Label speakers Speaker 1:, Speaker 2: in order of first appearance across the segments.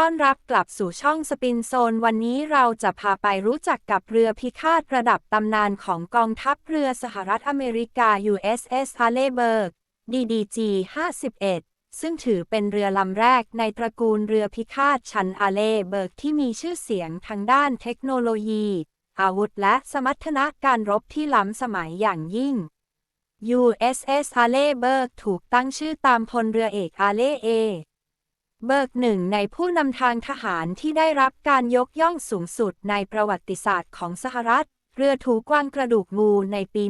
Speaker 1: ้อนรับกลับสู่ช่องสปินโซน วันนี้เราจะพาไปรู้จักกับเรือพิฆาตระดับตำนานของกองทัพเรือสหรัฐอเมริกา USS h a r l e b u r g DDG 51 ซึ่งถือเป็นเรือลำแรกในตระกูลเรือพิฆาตชั้นอาเลเบิร์กที่มีชื่อเสียงทางด้านเทคโนโลยี อาวุธและสมรรถนะการรบที่ล้ำสมัยอย่างยิ่ง USS h a r l e b u r g ถูกตั้งชื่อตามพลเรือเอกอาเลเอ เบิกหนึ่งในผู้นำทางทหารที่ได้รับการยกย่องสูงสุดในประวัติศาสตร์ของสหรัฐ เรือถูกวางกระดูกงูในปี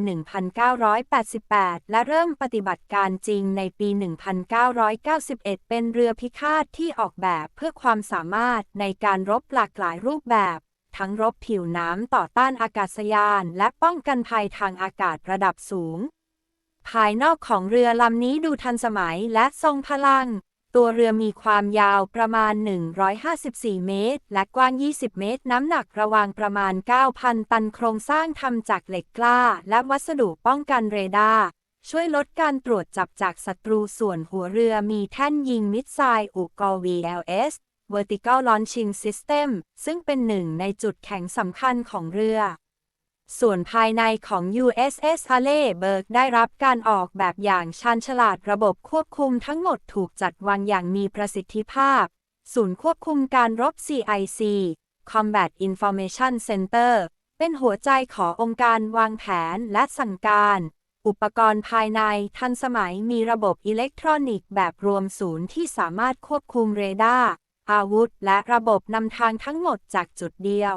Speaker 1: 1988 และเริ่มปฏิบัติการจริงในปี 1991 เป็นเรือพิฆาตที่ออกแบบเพื่อความสามารถในการรบหลากหลายรูปแบบ ทั้งรบผิวน้ำต่อต้านอากาศยาน และป้องกันภัยทางอากาศระดับสูง ภายนอกของเรือลำนี้ดูทันสมัยและทรงพลัง ตัวเรือมีความยาวประมาณ 154 เมตร และกว้าง 20 เมตร น้ำหนักระวางประมาณ 9,000 ตันโครงสร้างทำจากเหล็กกล้า และวัสดุป้องกันเรดาร์ช่วยลดการตรวจจับจากศัตรูส่วนหัวเรือมีแท่นยิงมิสไซล์อุกอ VLS Vertical Launching System ซึ่งเป็นหนึ่งในจุดแข็งสำคัญของเรือ ส่วนภายในของ USS h a r l e y b u r g ได้รับการออกแบบอย่างชาญฉลาดระบบควบคุมทั้งหมดถูกจัดวางอย่างมีประสิทธิภาพ ศูนย์ควบคุมการรบ CIC Combat Information Center เป็นหัวใจขององค์การวางแผนและสั่งการ อุปกรณ์ภายในทันสมัยมีระบบอิเล็กทรอนิกส์แบบรวมศูนย์ที่สามารถควบคุมเรดาร์อาวุธ และระบบนำทางทั้งหมดจากจุดเดียว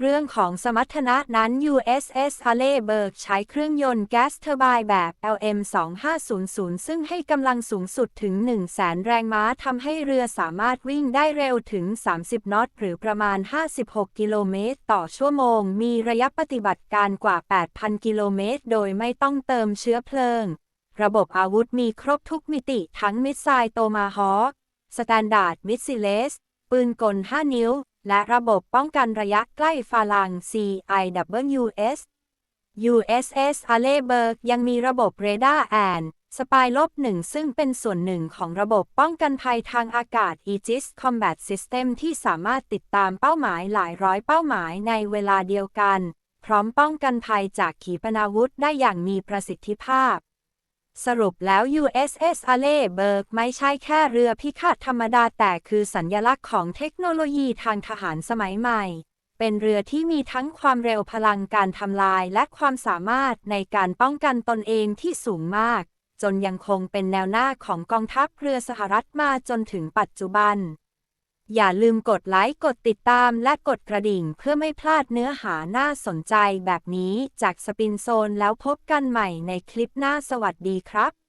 Speaker 1: เรื่องของสมรรถนะนั้น USS h a r l e y b u r g ใช้เครื่องยนต์แก๊สเทอร์ไบน์แบบ LM2500 ซึ่งให้กำลังสูงสุดถึง 100,000 แรงม้าทำให้เรือสามารถวิ่งได้เร็วถึง 30 นอต หรือประมาณ 56 กิโลเมตร ต่อชั่วโมง มีระยะปฏิบัติการกว่า 8,000 กิโลเมตร โดยไม่ต้องเติมเชื้อเพลิง ระบบอาวุธมีครบทุกมิติทั้งมิสไซล์โตมาฮอคสแตนดาร์ดมิสซิเลส ปืนกล 5 นิ้ว และระบบป้องกันระยะใกล้ฟาลัง CIWS USS a l e b u r g ยังมีระบบเรดาร์แอนสปายลบหนึ่งซึ่งเป็นส่วนหนึ่งของระบบป้องกันภัยทางอากาศ Aegis Combat System ที่สามารถติดตามเป้าหมายหลายร้อยเป้าหมายในเวลาเดียวกัน พร้อมป้องกันภัยจากขีปนาวุธได้อย่างมีประสิทธิภาพ สรุปแล้ว USS a l e b e r g ไม่ใช่แค่เรือพิฆาตธรรมดาแต่คือสัญญลักษณ์ของเทคโนโลยีทางทหารสมัยใหม่ เป็นเรือที่มีทั้งความเร็วพลังการทำลายและความสามารถในการป้องกันตนเองที่สูงมาก จนยังคงเป็นแนวหน้าของกองทัพเรือสหรัฐมาจนถึงปัจจุบัน อย่าลืมกดไลค์ กดติดตามและกดกระดิ่งเพื่อไม่พลาดเนื้อหาน่าสนใจแบบนี้จากสปินโซนแล้วพบกันใหม่ในคลิปหน้าสวัสดีครับ